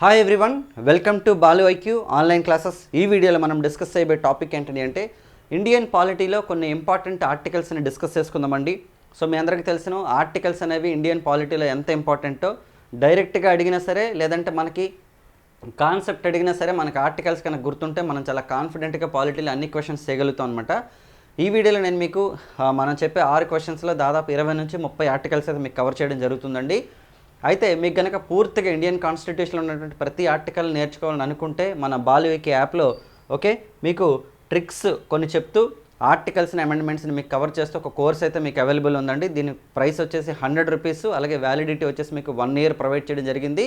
Hi everyone welcome to Balu IQ online classes ఈ వీడియోలో మనం డిస్కస్ చేయబోయే టాపిక్ ఏంటని అంటే ఇండియన్ పాలిటీలో కొన్ని ఇంపార్టెంట్ ఆర్టికల్స్ని డిస్కస్ చేసుకుందామండి. సో మీ అందరికీ తెలిసిన ఆర్టికల్స్ అనేవి ఇండియన్ పాలిటీలో ఎంత ఇంపార్టెంటో డైరెక్ట్గా అడిగినా సరే లేదంటే మనకి కాన్సెప్ట్ అడిగినా సరే మనకి ఆర్టికల్స్ కనుక గుర్తుంటే మనం చాలా కాన్ఫిడెంట్గా పాలిటీలో అన్ని క్వశ్చన్స్ చేయగలుగుతాం అనమాట ఈ వీడియోలో నేను మీకు మనం చెప్పే ఆరు క్వశ్చన్స్లో దాదాపు ఇరవై నుంచి ముప్పై ఆర్టికల్స్ అయితే మీకు కవర్ చేయడం జరుగుతుందండి. అయితే మీకు కనుక పూర్తిగా ఇండియన్ కాన్స్టిట్యూషన్లో ఉన్నటువంటి ప్రతి ఆర్టికల్ నేర్చుకోవాలని అనుకుంటే మన బాలువికి యాప్లో ఓకే మీకు ట్రిక్స్ కొన్ని చెప్తూ ఆర్టికల్స్ని అమెండ్మెంట్స్ని మీకు కవర్ చేస్తూ ఒక కోర్స్ అయితే మీకు అవైలబుల్ ఉందండి. దీని ప్రైస్ వచ్చేసి హండ్రెడ్ రూపీస్ అలాగే వ్యాలిడిటీ వచ్చేసి మీకు వన్ ఇయర్ ప్రొవైడ్ చేయడం జరిగింది.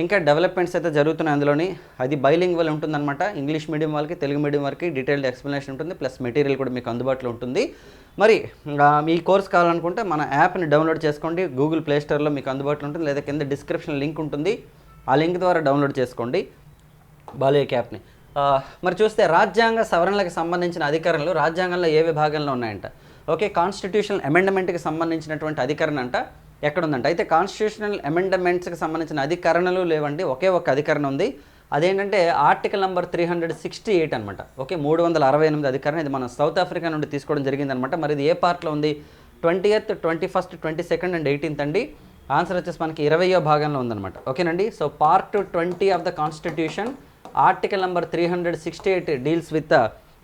ఇంకా డెవలప్మెంట్స్ అయితే జరుగుతున్నాయి అందులోని. అది బైలింగ్ వల్ల ఉంటుందన్నమాట. ఇంగ్లీష్ మీడియం వాళ్ళకి తెలుగు మీడియం వారికి డీటెయిల్డ్ ఎక్స్ప్లెనేషన్ ఉంటుంది. ప్లస్ మెటీరియల్ కూడా మీకు అందుబాటులో ఉంటుంది. మరి మీ కోర్స్ కావాలనుకుంటే మన యాప్ని డౌన్లోడ్ చేసుకోండి. గూగుల్ ప్లే స్టోర్లో మీకు అందుబాటులో ఉంటుంది. లేదా కింద డిస్క్రిప్షన్ లింక్ ఉంటుంది. ఆ లింక్ ద్వారా డౌన్లోడ్ చేసుకోండి. బాలేక్ యాప్ని మరి చూస్తే రాజ్యాంగ సవరణలకు సంబంధించిన అధికారంలో రాజ్యాంగంలో ఏ విభాగంలో ఉన్నాయంట? ఓకే కాన్స్టిట్యూషన్ అమెండ్మెంట్కి సంబంధించినటువంటి అధికరణ అంట. ఎక్కడ ఉందంట అయితే కాన్స్టిట్యూషనల్ అమెండమెంట్స్కి సంబంధించిన అధికరణలు లేవండి ఒకే ఒక అధికరణ ఉంది. అదేంటంటే article number three hundred sixty eight అనమాట ఓకే మూడు వందల అరవై ఎనిమిది అధికారం ఇది మనం సౌత్ ఆఫ్రికా నుండి తీసుకోవడం జరిగిందనమాట మరి ఇది ఏ పార్ట్లో ఉంది? Twenty eighth twenty first twenty second and. Eighteenth అండి ఆన్సర్ వచ్చేసి మనకి ఇరవయో భాగంలో ఉందన్నమాట. ఓకేనండి? So part twenty of the constitution article number three hundred sixty eight deals with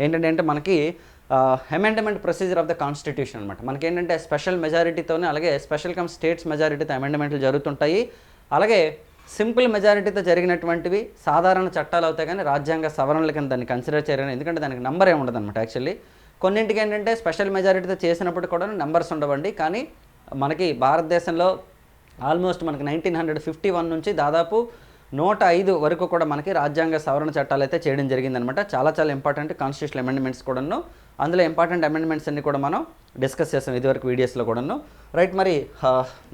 ఏంటంటే అంటే మనకి amendment procedure of the constitution అనమాట మనకి ఏంటంటే స్పెషల్ మెజారిటీతోనే అలాగే స్పెషల్ కమ్ స్టేట్స్ మెజారిటీతో అమెండ్మెంట్లు జరుగుతుంటాయి. అలాగే సింపుల్ మెజారిటీతో జరిగినటువంటివి సాధారణ చట్టాలు అవుతాయి కానీ రాజ్యాంగ సవరణల కింద దాన్ని కన్సిడర్ చేయలేను ఎందుకంటే దానికి నంబర్ ఏమి ఉండదు అనమాట యాక్చువల్లీ కొన్నింటికి ఏంటంటే స్పెషల్ మెజారిటీతో చేసినప్పుడు కూడా నెంబర్స్ ఉండవండి. కానీ మనకి భారతదేశంలో ఆల్మోస్ట్ మనకి నైన్టీన్ హండ్రెడ్ ఫిఫ్టీ వన్ నుంచి దాదాపు నూట ఐదు వరకు కూడా మనకి రాజ్యాంగ సవరణ చట్టాలు అయితే చేయడం జరిగిందనమాట. చాలా చాలా ఇంపార్టెంట్ కాన్స్టిట్యూషన్ అమెండ్మెంట్స్ కూడాను. అందులో ఇంపార్టెంట్ అమెండ్మెంట్స్ అన్ని కూడా మనం డిస్కస్ చేస్తాం ఇదివరకు వీడియోస్లో కూడాను. రైట్ మరి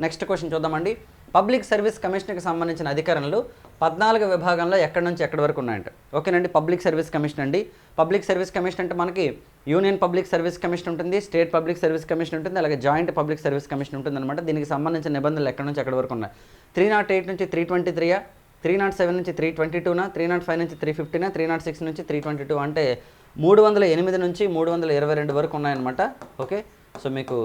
నెక్స్ట్ క్వశ్చన్ చూద్దామండి. పబ్లిక్ సర్వీస్ కమిషన్కి సంబంధించిన అధికారులు పద్నాలుగు విభాగంలో ఎక్కడి నుంచి ఎక్కడి వరకు ఉన్నాయంట? ఓకేనండి పబ్లిక్ సర్వీస్ కమిషన్ అండి. పబ్లిక్ సర్వీస్ కమిషన్ అంటే మనకి యూనియన్ పబ్లిక్ సర్వీస్ కమిషన్ ఉంటుంది స్టేట్ పబ్లిక్ సర్వీస్ కమిషన్ ఉంటుంది అలాగే జాయింట్ పబ్లిక్ సర్వీస్ కమిషన్ ఉంటుంది అనమాట దీనికి సంబంధించిన నిబంధనలు ఎక్కడి నుంచి ఎక్కడి వరకు ఉన్నాయి? త్రీ నాట్ ఎయిట్ నుంచి త్రీ ట్వంటీ త్రీయా త్రీ నాట్ సెవెన్ నుంచి త్రీ ట్వంటీ టూనా త్రీ నాట్ ఫైవ్ నుంచి త్రీ ఫిఫ్టీనా త్రీ నాట్ సిక్స్ నుంచి త్రీ ట్వంటీ టూ అంటే మూడు వందల ఎనిమిది నుంచి మూడు వందల ఇరవై రెండు వరకు ఉన్నాయన్నమాట. ఓకే? సో మీకు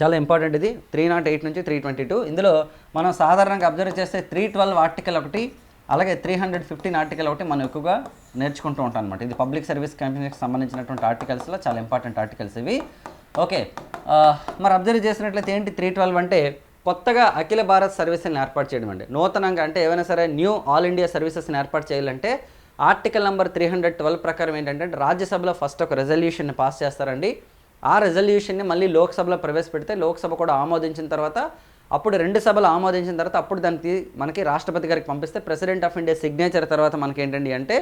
చాలా ఇంపార్టెంట్ ఇది. త్రీ నాట్ ఎయిట్ నుంచి త్రీ ట్వంటీ టూ. ఇందులో మనం సాధారణంగా అబ్జర్వ్ చేస్తే త్రీ ట్వెల్వ్ ఆర్టికల్ ఒకటి అలాగే త్రీ హండ్రెడ్ ఫిఫ్టీన్ ఆర్టికల్ ఒకటి మనం ఎక్కువగా నేర్చుకుంటూ ఉంటాం అనమాట ఇది పబ్లిక్ సర్వీస్ కంపెనీకి సంబంధించినటువంటి ఆర్టికల్స్లో చాలా ఇంపార్టెంట్ ఆర్టికల్స్ ఇవి. ఓకే? మరి అబ్జర్వ్ చేసినట్లయితే ఏంటి త్రీ ట్వెల్వ్ అంటే కొత్తగా అఖిల భారత్ సర్వీసెస్ని ఏర్పాటు చేయడం అండి. నూతనంగా అంటే ఏవైనా సరే న్యూ ఆల్ ఇండియా సర్వీసెస్ని ఏర్పాటు చేయాలంటే article number three hundred twelve ప్రకారం ఏంటంటే రాజ్యసభలో ఫస్ట్ ఒక రెజల్యూషన్ని పాస్ చేస్తారండి. ఆ రెజల్యూషన్ని మళ్ళీ లోక్సభలో ప్రవేశపెడితే లోక్సభ కూడా ఆమోదించిన తర్వాత అప్పుడు రెండు సభలు ఆమోదించిన తర్వాత అప్పుడు దానికి మనకి రాష్ట్రపతి గారికి పంపిస్తే ప్రెసిడెంట్ ఆఫ్ ఇండియా సిగ్నేచర్ తర్వాత మనకి ఏంటండి అంటే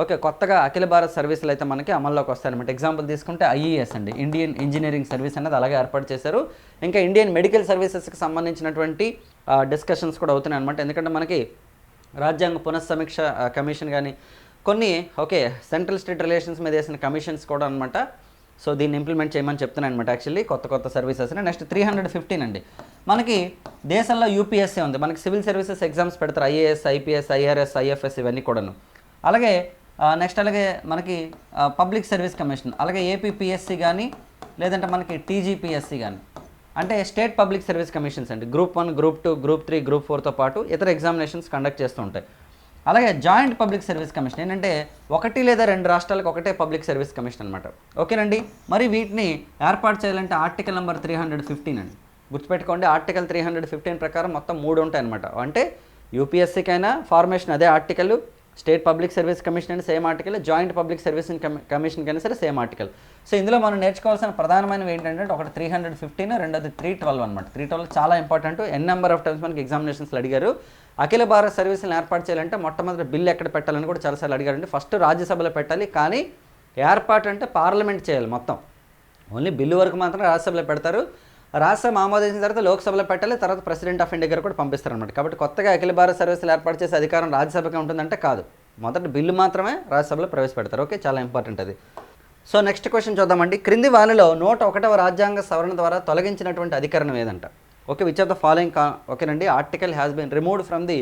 ఓకే కొత్తగా అఖిల భారత్ సర్వీసులు అయితే మనకి అమల్లోకి వస్తాయన్నమాట. ఎగ్జాంపుల్ తీసుకుంటే ఐఈఎస్ అండి. ఇండియన్ ఇంజనీరింగ్ సర్వీస్ అనేది అలాగే ఏర్పాటు చేశారు. ఇంకా ఇండియన్ మెడికల్ సర్వీసెస్కి సంబంధించినటువంటి డిస్కషన్స్ కూడా అవుతున్నాయి అనమాట ఎందుకంటే మనకి రాజ్యాంగ పునఃసమీక్ష కమిషన్ కానీ కొన్ని ఓకే సెంట్రల్ స్టేట్ రిలేషన్స్ మీద వేసిన కమిషన్స్ కూడా అనమాట సో దీన్ని ఇంప్లిమెంట్ చేయమని చెప్తున్నాను అనమాట యాక్చువల్లీ కొత్త కొత్త services next three hundred fifteen అండి. మనకి దేశంలో యూపీఎస్సీ ఉంది. మనకి సివిల్ సర్వీసెస్ ఎగ్జామ్స్ పెడతారు. ఐఏఎస్ ఐపీఎస్ ఐఆర్ఎస్ ఐఎఫ్ఎస్ ఇవన్నీ కూడాను. అలాగే నెక్స్ట్ అలాగే మనకి పబ్లిక్ సర్వీస్ కమిషన్ అలాగే ఏపీపీఎస్సీ కానీ లేదంటే మనకి టీజీపీఎస్సీ కానీ అంటే స్టేట్ పబ్లిక్ సర్వీస్ కమిషన్స్ అండి. Group one group two group three group ఫోర్తో పాటు ఇతర ఎగ్జామినేషన్స్ కండక్ట్ చేస్తూ ఉంటాయి. అలాగే జాయింట్ పబ్లిక్ సర్వీస్ కమిషన్ ఏంటంటే ఒకటి లేదా రెండు రాష్ట్రాలకు ఒకటే పబ్లిక్ సర్వీస్ కమిషన్ అనమాట ఓకేనండి మరి వీటిని ఏర్పాటు చేయాలంటే article number three hundred fifteen అండి. గుర్తుపెట్టుకోండి ఆర్టికల్ త్రీ హండ్రెడ్ ఫిఫ్టీన్ ప్రకారం మొత్తం మూడు ఉంటాయి అనమాట అంటే యూపీఎస్సీకైనా ఫార్మేషన్ అదే article state public service commission అని same article joint public service commission కైనా సరే సేమ్ ఆర్టికల్. సో ఇందులో మనం నేర్చుకోవాల్సిన ప్రధానమైనవి ఏంటంటే ఒకటి త్రీ హండ్రెడ్ ఫిఫ్టీన్ రెండోది త్రీ ట్వెల్వ్ అనమాట త్రీ ట్వెల్వ్ చాలా important n number of times మనకి ఎగ్జామినేషన్స్లో అడిగారు. అఖిల భారత సర్వీసులను ఏర్పాటు చేయాలంటే మొట్టమొదటి బిల్ ఎక్కడ పెట్టాలని కూడా చాలాసార్లు అడిగారండి. ఫస్ట్ రాజ్యసభలో పెట్టాలి కానీ ఏర్పాటు అంటే పార్లమెంట్ చేయాలి మొత్తం. ఓన్లీ బిల్లు వరకు మాత్రం రాజ్యసభలో పెడతారు. రాష్ట్రం ఆమోదించిన తర్వాత లోక్సభలో పెట్టాలి తర్వాత ప్రెసిడెంట్ ఆఫ్ ఇండియా గారు కూడా పంపిస్తారనమాట కాబట్టి కొత్తగా అఖిల భారత సర్వీసులు ఏర్పాటు చేసే అధికారం రాజ్యసభకి ఉంటుందంటే కాదు. మొదటి బిల్లు మాత్రమే రాజ్యసభలో ప్రవేశపెడతారు. ఓకే చాలా ఇంపార్టెంట్ అది. సో నెక్స్ట్ క్వశ్చన్ చూద్దామండి. క్రింది వాణిలో నూట ఒకటవ రాజ్యాంగ సవరణ ద్వారా తొలగించినటువంటి అధికరణం ఏదంట? Okay which of the following కా ఓకేనండి. Article has been removed from the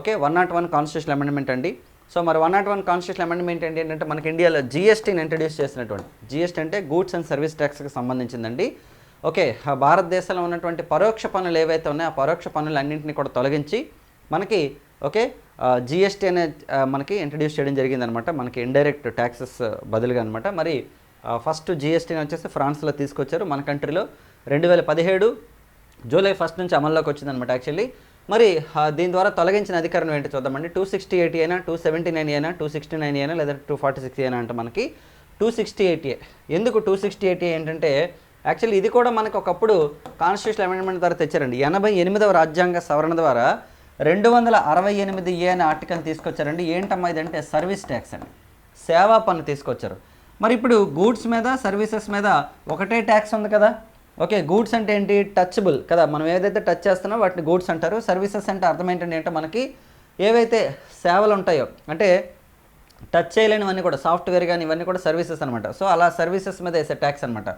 okay one nought one constitution amendment అండి. సో మరి one nought one constitution amendment ఏంటి ఏంటంటే మనకి ఇండియాలో జిఎస్టీని ఇంట్రడ్యూస్ చేసినటువంటి. జిఎస్టీ అంటే గూడ్స్ అండ్ సర్వీస్ ట్యాక్స్కి సంబంధించిందండి. ఓకే ఆ భారతదేశంలో ఉన్నటువంటి పరోక్ష పన్నులు ఏవైతే ఉన్నాయో ఆ పరోక్ష పన్నులు అన్నింటినీ కూడా తొలగించి మనకి ఓకే జిఎస్టీ అనే మనకి ఇంట్రడ్యూస్ చేయడం జరిగిందనమాట మనకి ఇండైరెక్ట్ ట్యాక్సెస్ బదులుగా అనమాట మరి ఫస్ట్ జిఎస్టీని వచ్చేసి ఫ్రాన్స్లో తీసుకొచ్చారు. మన కంట్రీలో రెండు వేల పదిహేడు జూలై ఫస్ట్ నుంచి అమల్లోకి వచ్చిందనమాట యాక్చువల్లీ మరి దీని ద్వారా తొలగించిన అధికారం ఏంటి చూద్దామండి. టూ సిక్స్టీ ఎయిటీ అయినా టూ సెవెంటీ నైన్ అయినా టూ సిక్స్టీ నైన్ అయినా లేదా టూ ఫార్టీ సిక్స్ అయినా అంటే మనకి. టూ సిక్స్టీ ఎయిటీ ఎందుకు టూ సిక్స్టీ ఎయిటీ ఏంటంటే యాక్చువల్లీ ఇది కూడా మనకు ఒకప్పుడు కాన్స్టిట్యూషన్ అమెండ్మెంట్ ద్వారా తెచ్చారండి. ఎనభై ఎనిమిదవ రాజ్యాంగ సవరణ ద్వారా రెండు వందల అరవై ఎనిమిది ఏ అనే ఆర్టికల్ తీసుకొచ్చారండి. ఏంటమ్మా ఇదంటే సర్వీస్ ట్యాక్స్ అండి. సేవా పన్ను తీసుకొచ్చారు. మరి ఇప్పుడు గూడ్స్ మీద సర్వీసెస్ మీద ఒకటే ట్యాక్స్ ఉంది కదా? ఓకే గూడ్స్ అంటే ఏంటి? టచబుల్ కదా. మనం ఏదైతే టచ్ చేస్తున్నామో వాటిని గూడ్స్ అంటారు. సర్వీసెస్ అంటే అర్థం ఏంటంటే అంటే మనకి ఏవైతే సేవలు ఉంటాయో అంటే టచ్ చేయలేనివన్నీ కూడా సాఫ్ట్వేర్ కానీ ఇవన్నీ కూడా సర్వీసెస్ అనమాట సో అలా సర్వీసెస్ మీద వేసే ట్యాక్స్ అనమాట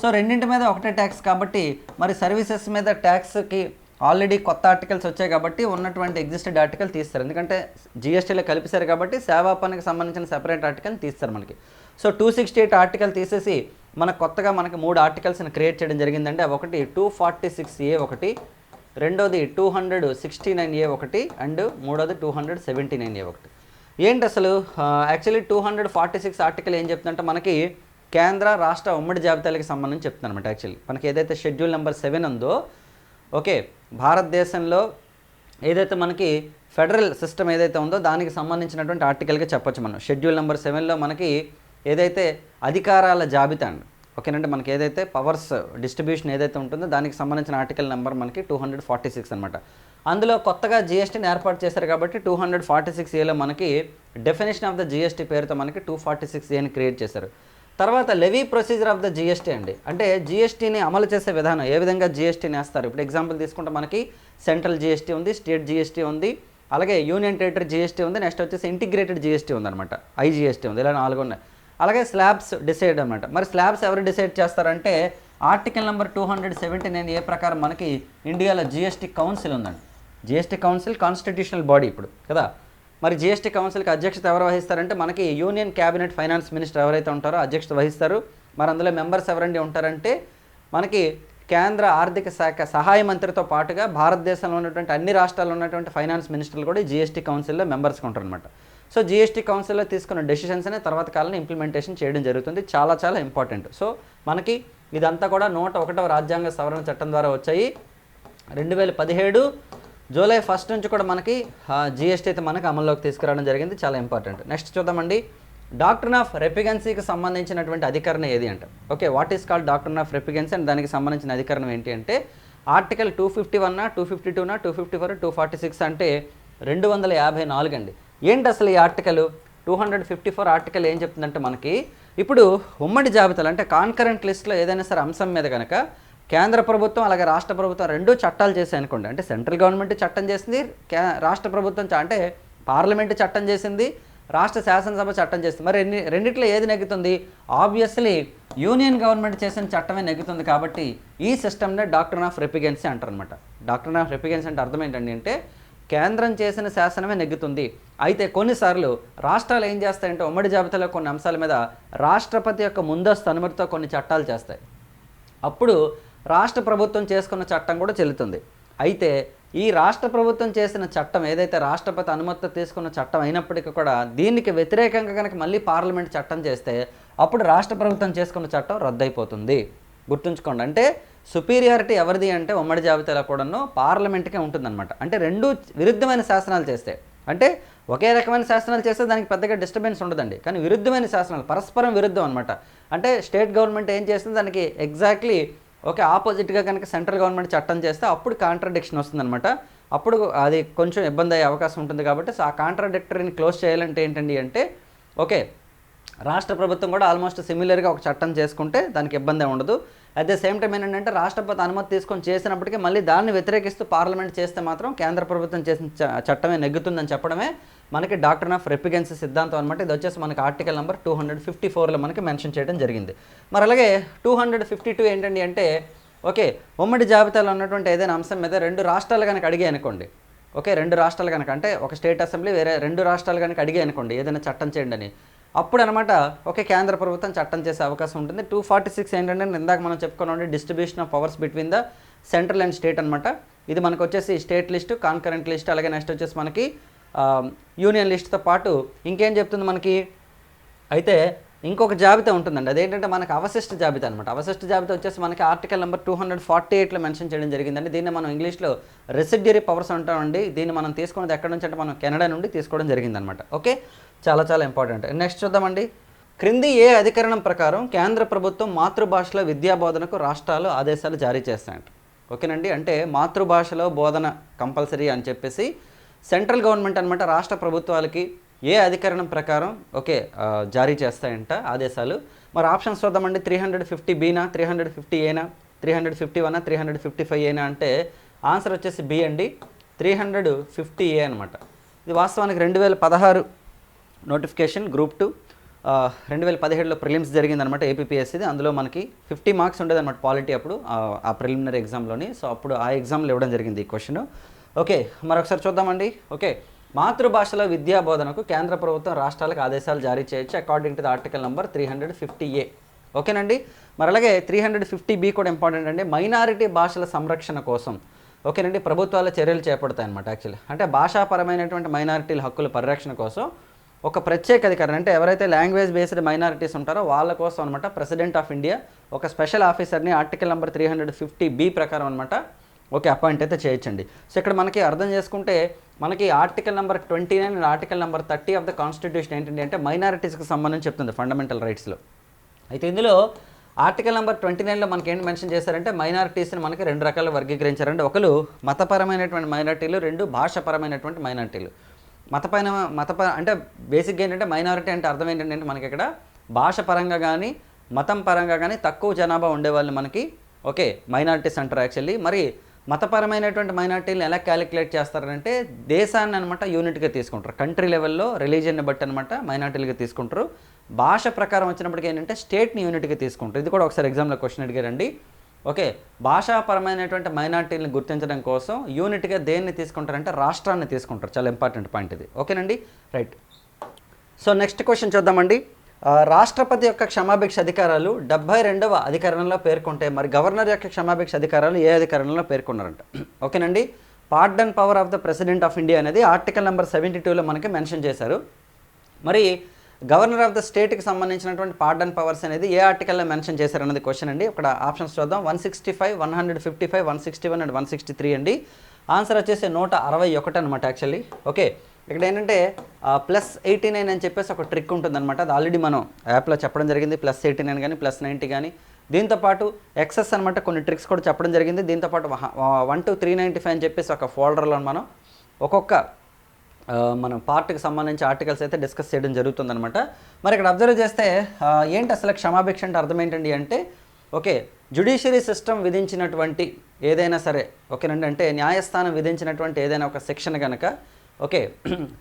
సో రెండింటి మీద ఒకటే ట్యాక్స్ కాబట్టి మరి సర్వీసెస్ మీద ట్యాక్స్కి ఆల్రెడీ కొత్త ఆర్టికల్స్ వచ్చాయి కాబట్టి ఉన్నటువంటి ఎగ్జిస్టెడ్ ఆర్టికల్ తీస్తారు. ఎందుకంటే జిఎస్టీలో కలిపిస్తారు కాబట్టి సేవా పన్నుకి సంబంధించిన సెపరేట్ ఆర్టికల్ తీస్తారు మనకి. So two sixty eight article తీసేసి మనకు కొత్తగా మనకి మూడు ఆర్టికల్స్ని క్రియేట్ చేయడం జరిగిందంటే ఒకటి టూ ఫార్టీ సిక్స్ ఏ ఒకటి రెండోది two hundred sixty nine A ఒకటి అండ్ మూడోది two hundred seventy nine A ఒకటి. ఏంటి అసలు? Actually two hundred forty six article ఏం చెప్తుందంటే మనకి కేంద్ర రాష్ట్ర ఉమ్మడి జాబితాలకు సంబంధించి చెప్తున్నాను అనమాట యాక్చువల్లీ మనకి ఏదైతే షెడ్యూల్ నెంబర్ సెవెన్ ఉందో ఓకే భారతదేశంలో ఏదైతే మనకి ఫెడరల్ సిస్టమ్ ఏదైతే ఉందో దానికి సంబంధించినటువంటి ఆర్టికల్గా చెప్పొచ్చు మనం. షెడ్యూల్ నెంబర్ సెవెన్లో మనకి ఏదైతే అధికారాల జాబితా అండి ఓకేనంటే మనకి ఏదైతే పవర్స్ డిస్ట్రిబ్యూషన్ ఏదైతే ఉంటుందో దానికి సంబంధించిన ఆర్టికల్ నెంబర్ మనకి టూ హండ్రెడ్ ఫార్టీ సిక్స్ అనమాట అందులో కొత్తగా జిఎస్టీని ఏర్పాటు చేశారు కాబట్టి టూ హండ్రెడ్ ఫార్టీ సిక్స్ ఏలో మనకి డెఫినేషన్ ఆఫ్ ద జిఎస్టీ పేరుతో మనకి టూ ఫార్టీ సిక్స్ ఏని క్రియేట్ చేశారు. తర్వాత levy procedure of the GST అండి. అంటే జిఎస్టీని అమలు చేసే విధానం ఏ విధంగా జిఎస్టీని వేస్తారు ఇప్పుడు ఎగ్జాంపుల్ తీసుకుంటే మనకి సెంట్రల్ జిఎస్టీ ఉంది స్టేట్ జిఎస్టీ ఉంది అలాగే యూనియన్ టెరిటరీ జిఎస్టీ ఉంది నెక్స్ట్ వచ్చేసి ఇంటిగ్రేటెడ్ జిఎస్టీ ఉందన్నమాట. ఐజిఎస్టీ ఉంది ఇలా నాలుగు ఉన్నాయి. అలాగే స్లాబ్స్ డిసైడ్ అనమాట మరి స్లాబ్స్ ఎవరు డిసైడ్ చేస్తారంటే article number two hundred seventy nine A ప్రకారం మనకి ఇండియాలో జిఎస్టీ కౌన్సిల్ ఉందండి. జిఎస్టీ కౌన్సిల్ కాన్స్టిట్యూషనల్ బాడీ ఇప్పుడు కదా? మరి జిఎస్టీ కౌన్సిల్కి అధ్యక్షత ఎవరు వహిస్తారంటే మనకి యూనియన్ క్యాబినెట్ ఫైనాన్స్ మినిస్టర్ ఎవరైతే ఉంటారో అధ్యక్షత వహిస్తారు. మరి అందులో మెంబర్స్ ఎవరండి ఉంటారంటే మనకి కేంద్ర ఆర్థిక శాఖ సహాయ మంత్రితో పాటుగా భారతదేశంలో ఉన్నటువంటి అన్ని రాష్ట్రాల్లో ఉన్నటువంటి ఫైనాన్స్ మినిస్టర్లు కూడా జీఎస్టీ జిఎస్టీ కౌన్సిల్లో మెంబర్స్గా ఉంటారనమాట సో జిఎస్టీ కౌన్సిల్లో తీసుకున్న డెసిషన్స్నే తర్వాత కాలంలో ఇంప్లిమెంటేషన్ చేయడం జరుగుతుంది. చాలా చాలా ఇంపార్టెంట్ సో మనకి ఇదంతా కూడా నూట ఒకటవ రాజ్యాంగ సవరణ చట్టం ద్వారా వచ్చాయి. రెండు వేల పదిహేడు జూలై ఫస్ట్ నుంచి కూడా మనకి జిఎస్టీ అయితే మనకి అమల్లోకి తీసుకురావడం జరిగింది. చాలా ఇంపార్టెంట్. నెక్స్ట్ చూద్దామండి. డాక్టర్ ఆఫ్ రెపిగెన్సీకి సంబంధించినటువంటి అధికరణ ఏది అంట? Okay what is called doctrine of repugnancy and దానికి సంబంధించిన అధికరణం ఏంటి అంటే ఆర్టికల్ టూ ఫిఫ్టీ వన్నా two fifty టూనా two fifty four two forty six అంటే రెండు వందల యాభై నాలుగు అండి. ఏంటి అసలు ఈ article? Two hundred fifty four article ఏం చెప్తుందంటే మనకి ఇప్పుడు ఉమ్మడి జాబితాలు అంటే కాన్కరెంట్ లిస్ట్లో ఏదైనా సరే అంశం మీద కనుక కేంద్ర ప్రభుత్వం అలాగే రాష్ట్ర ప్రభుత్వం రెండూ చట్టాలు చేశాయి అనుకోండి. అంటే సెంట్రల్ గవర్నమెంట్ చట్టం చేసింది కే రాష్ట్ర ప్రభుత్వం అంటే పార్లమెంట్ చట్టం చేసింది రాష్ట్ర శాసనసభ చట్టం చేసింది. మరి ఎన్ని రెండిట్లో ఏది నెగ్గుతుంది? ఆబ్వియస్లీ యూనియన్ గవర్నమెంట్ చేసిన చట్టమే నెగ్గుతుంది కాబట్టి ఈ సిస్టమ్నే డాక్టర్ ఆఫ్ రెపిగెన్సీ అంటారనమాట డాక్టర్ ఆఫ్ రెపిగెన్సీ అంటే అర్థం ఏంటండి అంటే కేంద్రం చేసిన శాసనమే నెగ్గుతుంది. అయితే కొన్నిసార్లు రాష్ట్రాలు ఏం చేస్తాయంటే ఉమ్మడి జాబితాలో కొన్ని అంశాల మీద రాష్ట్రపతి యొక్క ముందస్తు అనుమతితో కొన్ని చట్టాలు చేస్తాయి. అప్పుడు రాష్ట్ర ప్రభుత్వం చేసుకున్న చట్టం కూడా చెల్లుతుంది. అయితే ఈ రాష్ట్ర ప్రభుత్వం చేసిన చట్టం ఏదైతే రాష్ట్రపతి అనుమతి తీసుకున్న చట్టం అయినప్పటికీ కూడా దీనికి వ్యతిరేకంగా కనుక మళ్ళీ పార్లమెంట్ చట్టం చేస్తే అప్పుడు రాష్ట్ర ప్రభుత్వం చేసుకున్న చట్టం రద్దయిపోతుంది. గుర్తుంచుకోండి అంటే సుపీరియారిటీ ఎవరిది అంటే ఉమ్మడి జాబితాలో కూడాను పార్లమెంట్కే ఉంటుందన్నమాట. అంటే రెండు విరుద్ధమైన శాసనాలు చేస్తే. అంటే ఒకే రకమైన శాసనాలు చేస్తే దానికి పెద్దగా డిస్టర్బెన్స్ ఉండదండి. కానీ విరుద్ధమైన శాసనాలు పరస్పరం విరుద్ధం అనమాట అంటే స్టేట్ గవర్నమెంట్ ఏం చేస్తుంది? దానికి ఎగ్జాక్ట్లీ ఓకే ఆపోజిట్గా కనుక సెంట్రల్ గవర్నమెంట్ చట్టం చేస్తే అప్పుడు కాంట్రడిక్షన్ వస్తుందన్నమాట. అప్పుడు అది కొంచెం ఇబ్బంది అయ్యే అవకాశం ఉంటుంది కాబట్టి సో ఆ కాంట్రడిక్టరీని క్లోజ్ చేయాలంటే ఏంటండి అంటే ఓకే రాష్ట్ర ప్రభుత్వం కూడా ఆల్మోస్ట్ సిమిలర్గా ఒక చట్టం చేసుకుంటే దానికి ఇబ్బంది ఉండదు. అట్ ద సేమ్ టైం ఏంటంటే రాష్ట్రపతి అనుమతి తీసుకొని చేసినప్పటికీ మళ్ళీ దాన్ని వ్యతిరేకిస్తూ పార్లమెంట్ చేస్తే మాత్రం కేంద్ర ప్రభుత్వం చేసిన చట్టమే నెగ్గుతుందని చెప్పడమే మనకి డాక్టర్ ఆఫ్ రెపిగెన్సీ సిద్ధాంతం అనమాట ఇది వచ్చేసి మనకి article number two hundred fifty ఫోర్లో మనకి మెన్షన్ చేయడం జరిగింది. మరి అలాగే టూ హండ్రెడ్ ఫిఫ్టీ టూ ఏంటండి అంటే ఓకే ఉమ్మడి జాబితాలో ఉన్నటువంటి ఏదైనా అంశం మీద రెండు రాష్ట్రాలు కనుక అడిగాయి అనుకోండి. ఓకే రెండు రాష్ట్రాలు కనుక అంటే ఒక స్టేట్ అసెంబ్లీ వేరే రెండు రాష్ట్రాలు కనుక అడిగాయి అనుకోండి ఏదైనా చట్టం చేయండి అని అప్పుడు అనమాట ఓకే కేంద్ర ప్రభుత్వం చట్టం చేసే అవకాశం ఉంటుంది. టూ ఫార్టీ సిక్స్ ఏంటంటే ఇందాక మనం చెప్పుకున్నాం distribution of powers between the central and state అనమాట ఇది మనకు వచ్చేసి స్టేట్ లిస్ట్ కాన్కరెంట్ లిస్ట్ అలాగే నెక్స్ట్ వచ్చేసి మనకి యూనియన్ లిస్ట్తో పాటు ఇంకేం చెప్తుంది మనకి? అయితే ఇంకొక జాబితా ఉంటుందండి. అదేంటంటే మనకి అవశిష్ట జాబితా అనమాట అవశిష్ట జాబితా వచ్చేసి మనకి article number two hundred forty ఎయిట్లో మెన్షన్ చేయడం జరిగిందండి. దీన్ని మనం ఇంగ్లీష్లో రెసిడ్యూరీ పవర్స్ అంటామండి. దీన్ని మనం తీసుకున్నది ఎక్కడి నుంచి అంటే మనం కెనడా నుండి తీసుకోవడం జరిగిందనమాట ఓకే? చాలా చాలా ఇంపార్టెంట్ నెక్స్ట్ చూద్దామండి. క్రింది ఏ అధికరణం ప్రకారం కేంద్ర ప్రభుత్వం మాతృభాషలో విద్యా బోధనకు రాష్ట్రాలు ఆదేశాలు జారీ చేస్తాయంట. ఓకేనండి? అంటే మాతృభాషలో బోధన కంపల్సరీ అని చెప్పేసి సెంట్రల్ గవర్నమెంట్ అనమాట రాష్ట్ర ప్రభుత్వాలకి ఏ అధికరణం ప్రకారం ఓకే జారీ చేస్తాయంట ఆదేశాలు. మరి ఆప్షన్స్ చూద్దామండి. త్రీ హండ్రెడ్ ఫిఫ్టీ బీనా త్రీ హండ్రెడ్ ఫిఫ్టీ ఏనా three hundred fifty one three hundred fifty five ఏనా అంటే ఆన్సర్ వచ్చేసి బి అండి. త్రీ హండ్రెడ్ ఫిఫ్టీ ఏ అనమాట ఇది వాస్తవానికి రెండు వేల పదహారు నోటిఫికేషన్ గ్రూప్ టూ. రెండు వేల పదిహేడులో ప్రిలిమ్స్ జరిగిందనమాట ఏపీఎస్సీది అందులో మనకి ఫిఫ్టీ మార్క్స్ ఉండేదన్నమాట పాలిటీ అప్పుడు ఆ, ఆ ప్రిలిమినరీ ఎగ్జామ్లోని. సో అప్పుడు ఆ ఎగ్జామ్లో ఇవ్వడం జరిగింది ఈ క్వశ్చన్. ఓకే మరొకసారి చూద్దామండి. ఓకే మాతృభాషలో విద్యా బోధనకు కేంద్ర ప్రభుత్వం రాష్ట్రాలకు ఆదేశాలు జారీ చేయొచ్చు according to the article number three hundred fifty A ఓకేనండి? మరి అలాగే త్రీ హండ్రెడ్ ఫిఫ్టీ బి కూడా ఇంపార్టెంట్ అండి. మైనారిటీ భాషల సంరక్షణ కోసం. ఓకేనండి? ప్రభుత్వాల చర్యలు చేపడతాయి అనమాట యాక్చువల్లీ అంటే భాషాపరమైనటువంటి మైనారిటీల హక్కుల పరిరక్షణ కోసం ఒక ప్రత్యేక అధికారం. అంటే ఎవరైతే లాంగ్వేజ్ బేస్డ్ మైనారిటీస్ ఉంటారో వాళ్ళ కోసం అనమాట ప్రెసిడెంట్ ఆఫ్ ఇండియా ఒక స్పెషల్ ఆఫీసర్ని article number three hundred fifty B ప్రకారం అనమాట ఓకే అపాయింట్ అయితే చేయొచ్చండి. సో ఇక్కడ మనకి అర్థం చేసుకుంటే మనకి article number twenty nine and article number thirty of the constitution ఏంటంటే అంటే మైనారిటీస్కి సంబంధించి చెప్తుంది ఫండమెంటల్ రైట్స్లో. అయితే ఇందులో ఆర్టికల్ నెంబర్ ట్వంటీ నైన్లో మనకి ఏంటి మెన్షన్ చేశారంటే మైనారిటీస్ని మనకి రెండు రకాలు వర్గీకరించారంటే ఒకరు మతపరమైనటువంటి మైనారిటీలు రెండు భాషపరమైనటువంటి మైనారిటీలు. మతపైన మతప అంటే బేసిక్గా ఏంటంటే మైనారిటీ అంటే అర్థం ఏంటంటే మనకి ఇక్కడ భాష పరంగా కానీ మతం పరంగా కానీ తక్కువ జనాభా ఉండేవాళ్ళు మనకి ఓకే మైనారిటీస్ అంటారు యాక్చువల్లీ. మరి మతపరమైనటువంటి మైనార్టీలను ఎలా క్యాలిక్యులేట్ చేస్తారంటే దేశాన్ని అనమాట యూనిట్గా తీసుకుంటారు. కంట్రీ లెవెల్లో రిలీజియన్ని బట్టి అనమాట మైనార్టీలుగా తీసుకుంటారు. భాష ప్రకారం వచ్చినప్పటికీ ఏంటంటే స్టేట్ని యూనిట్గా తీసుకుంటారు. ఇది కూడా ఒకసారి ఎగ్జామ్లో క్వశ్చన్ అడిగారండి. ఓకే భాషాపరమైనటువంటి మైనార్టీలను గుర్తించడం కోసం యూనిట్గా దేన్ని తీసుకుంటారంటే రాష్ట్రాన్ని తీసుకుంటారు. చాలా ఇంపార్టెంట్ పాయింట్ ఇది. ఓకేనండి? రైట్. సో నెక్స్ట్ క్వశ్చన్ చూద్దామండి. రాష్ట్రపతి యొక్క క్షమాభిక్ష అధికారాలు డెబ్బై రెండవ అధికరణంలో పేర్కొంటే మరి గవర్నర్ యొక్క క్షమాభిక్ష అధికారాలు ఏ అధికరణంలో పేర్కొన్నారంట. ఓకేనండి? Pardon power of the president of India అనేది ఆర్టికల్ నెంబర్ సెవెంటీ టూలో మనకి మెన్షన్ చేశారు. మరి గవర్నర్ ఆఫ్ ద స్టేట్కి సంబంధించినటువంటి పార్డన్ పవర్స్ అనేది ఏ ఆర్టికల్లో మెన్షన్ చేశారు క్వశ్చన్ అండి. ఇక్కడ ఆప్షన్స్ చూద్దాం. One sixty five one hundred fifty five one sixty one and one sixty three అండి. ఆన్సర్ వచ్చేసి నూట అరవై ఒకటి అనమాట యాక్చువల్లీ ఓకే. ఇక్కడ ఏంటంటే ప్లస్ ఎయిటీ నైన్ అని చెప్పేసి ఒక ట్రిక్ ఉంటుందన్నమాట. అది ఆల్రెడీ మనం యాప్లో చెప్పడం జరిగింది. ప్లస్ ఎయిటీ నైన్ కానీ ప్లస్ నైంటీ కానీ దీంతోపాటు ఎక్సెస్ అనమాట కొన్ని ట్రిక్స్ కూడా చెప్పడం జరిగింది. దీంతోపాటు one to three ninety five అని చెప్పేసి ఒక ఫోల్డర్లో మనం ఒక్కొక్క మనం పార్ట్కి సంబంధించి ఆర్టికల్స్ అయితే డిస్కస్ చేయడం జరుగుతుందనమాట మరి ఇక్కడ అబ్జర్వ్ చేస్తే ఏంటి అసలు క్షమాభిక్ష అంటే అర్థం ఏంటండి అంటే ఓకే జుడిషియరీ సిస్టమ్ విధించినటువంటి ఏదైనా సరే ఓకేనండి అంటే న్యాయస్థానం విధించినటువంటి ఏదైనా ఒక శిక్షణ కనుక ఓకే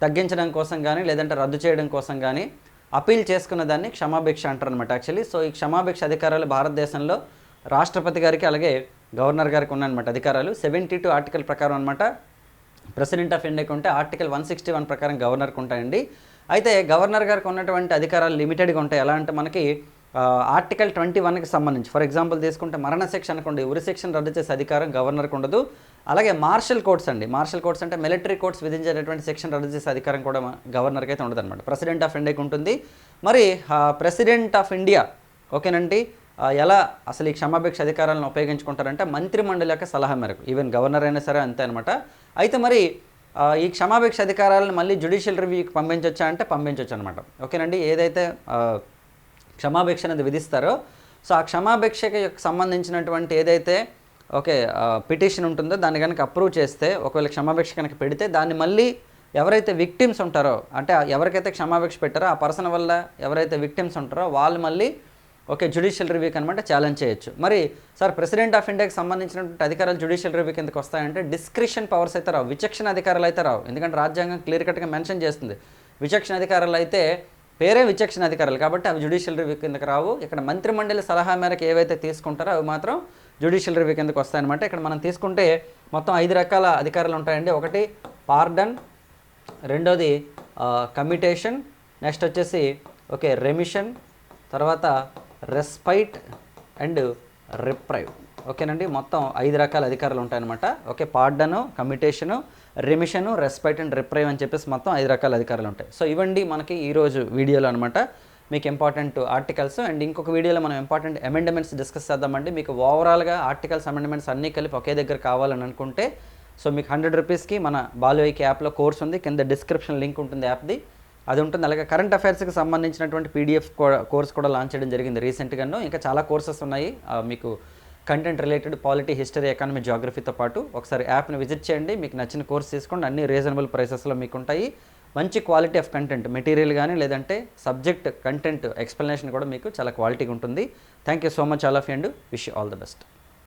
తగ్గించడం కోసం కానీ లేదంటే రద్దు చేయడం కోసం కానీ అపీల్ చేసుకున్న దాన్ని క్షమాభిక్ష అంటారు అనమాట యాక్చువల్లీ. సో ఈ క్షమాభిక్ష అధికారాలు భారతదేశంలో రాష్ట్రపతి గారికి అలాగే గవర్నర్ గారికి ఉన్నాయన్నమాట అధికారాలు. సెవెంటీ టూ ఆర్టికల్ ప్రకారం అనమాట ప్రెసిడెంట్ ఆఫ్ ఇండియాకి ఉంటే ఆర్టికల్ వన్ సిక్స్టీ వన్ ప్రకారం గవర్నర్కి ఉంటాయండి. అయితే గవర్నర్ గారికి ఉన్నటువంటి అధికారాలు లిమిటెడ్గా ఉంటాయి. ఎలా అంటే మనకి ఆర్టికల్ ట్వంటీ వన్కి సంబంధించి ఫర్ ఎగ్జాంపుల్ తీసుకుంటే మరణ శిక్ష అనుకోండి ఉరి శిక్షను రద్దు చేసే అధికారం గవర్నర్కి ఉండదు. అలాగే మార్షల్ కోర్ట్స్ అండి మార్షల్ కోర్ట్స్ అంటే మిలిటరీ కోర్ట్స్ విధించేటటువంటి సెక్షన్ రద్దు చేసే అధికారం కూడా గవర్నర్కి అయితే ఉండదు అనమాట ప్రెసిడెంట్ ఆఫ్ ఇండియాకి ఉంటుంది. మరి ప్రెసిడెంట్ ఆఫ్ ఇండియా ఓకేనండి? ఎలా అసలు ఈ క్షమాభిక్ష అధికారాలను ఉపయోగించుకుంటారంటే మంత్రిమండలి యొక్క సలహా మేరకు ఈవెన్ గవర్నర్ అయినా సరే అంతే అనమాట అయితే మరి ఈ క్షమాభిక్ష అధికారాలను మళ్ళీ జ్యుడిషియల్ రివ్యూకి పంపించవచ్చా అంటే పంపించవచ్చు అనమాట ఓకేనండి? ఏదైతే క్షమాభిక్ష అనేది విధిస్తారో. సో ఆ క్షమాభిక్షకి సంబంధించినటువంటి ఏదైతే ఓకే పిటిషన్ ఉంటుందో దాన్ని కనుక అప్రూవ్ చేస్తే ఒకవేళ క్షమాభిక్ష కనుక పెడితే దాన్ని మళ్ళీ ఎవరైతే విక్టిమ్స్ ఉంటారో అంటే ఎవరికైతే క్షమాభిక్ష పెట్టారో ఆ పర్సన్ వల్ల ఎవరైతే విక్టిమ్స్ ఉంటారో వాళ్ళు మళ్ళీ ఓకే జ్యుడిషియల్ రివ్యూకి అనమాట ఛాలెంజ్ చేయొచ్చు. మరి సార్ ప్రెసిడెంట్ ఆఫ్ ఇండియాకి సంబంధించినటువంటి అధికారాలు జ్యుడిషియల్ రివ్యూ కిందకి వస్తాయంటే డిస్క్రిప్షన్ పవర్స్ అయితే రావు విచక్షణ అధికారాలు అయితే రావు. ఎందుకంటే రాజ్యాంగం క్లియర్ కట్గా మెన్షన్ చేస్తుంది. విచక్షణ అధికారాలు అయితే పేరే విచక్షణ అధికారాలు కాబట్టి అవి జ్యుడిషియల్ రివ్యూ కిందకు రావు. ఇక్కడ మంత్రిమండలి సలహా మేరకు ఏవైతే తీసుకుంటారో అవి మాత్రం జ్యుడిషియల్ రివ్యూ కిందకు వస్తాయన్నమాట. ఇక్కడ మనం తీసుకుంటే మొత్తం ఐదు రకాల అధికారాలు ఉంటాయండి. ఒకటి పార్డన్ రెండోది కమిటేషన్ నెక్స్ట్ వచ్చేసి ఓకే రెమిషన్ తర్వాత రెస్పైట్ అండ్ రిప్రైవ్ ఓకేనండి? మొత్తం ఐదు రకాల అధికారులు ఉంటాయన్నమాట. Okay pardon commutation remission respite and reprieve అని చెప్పేసి మొత్తం ఐదు రకాల అధికారులు ఉంటాయి. సో ఇవండి మనకి ఈరోజు వీడియోలో అనమాట మీకు ఇంపార్టెంట్ ఆర్టికల్స్ అండ్ ఇంకొక వీడియోలో మనం ఇంపార్టెంట్ అమెండ్మెంట్స్ డిస్కస్ చేద్దామండి. మీకు ఓవరాల్గా ఆర్టికల్స్ అమెండ్మెంట్స్ అన్నీ కలిపి ఒకే దగ్గర కావాలని అనుకుంటే సో మీకు హండ్రెడ్ రూపీస్కి మన బాలువైకి యాప్లో కోర్స్ ఉంది. కింద డిస్క్రిప్షన్ లింక్ ఉంటుంది యాప్ది అది ఉంటుంది. అలాగే కరెంట్ అఫైర్స్కి సంబంధించినటువంటి పీడిఎఫ్ కోర్స్ కూడా లాంచ్ చేయడం జరిగింది రీసెంట్గాను ఇంకా చాలా కోర్సెస్ ఉన్నాయి. మీకు content related polity history economy జాగ్రఫీతో పాటు ఒకసారి యాప్ని విజిట్ చేయండి. మీకు నచ్చిన కోర్స్ తీసుకోండి. అన్ని రీజనబుల్ ప్రైసెస్లో మీకు ఉంటాయి. మంచి క్వాలిటీ ఆఫ్ కంటెంట్ మెటీరియల్ కానీ లేదంటే సబ్జెక్ట్ కంటెంట్ ఎక్స్ప్లెనేషన్ కూడా మీకు చాలా క్వాలిటీగా ఉంటుంది. Thank you so much all of and wish all the best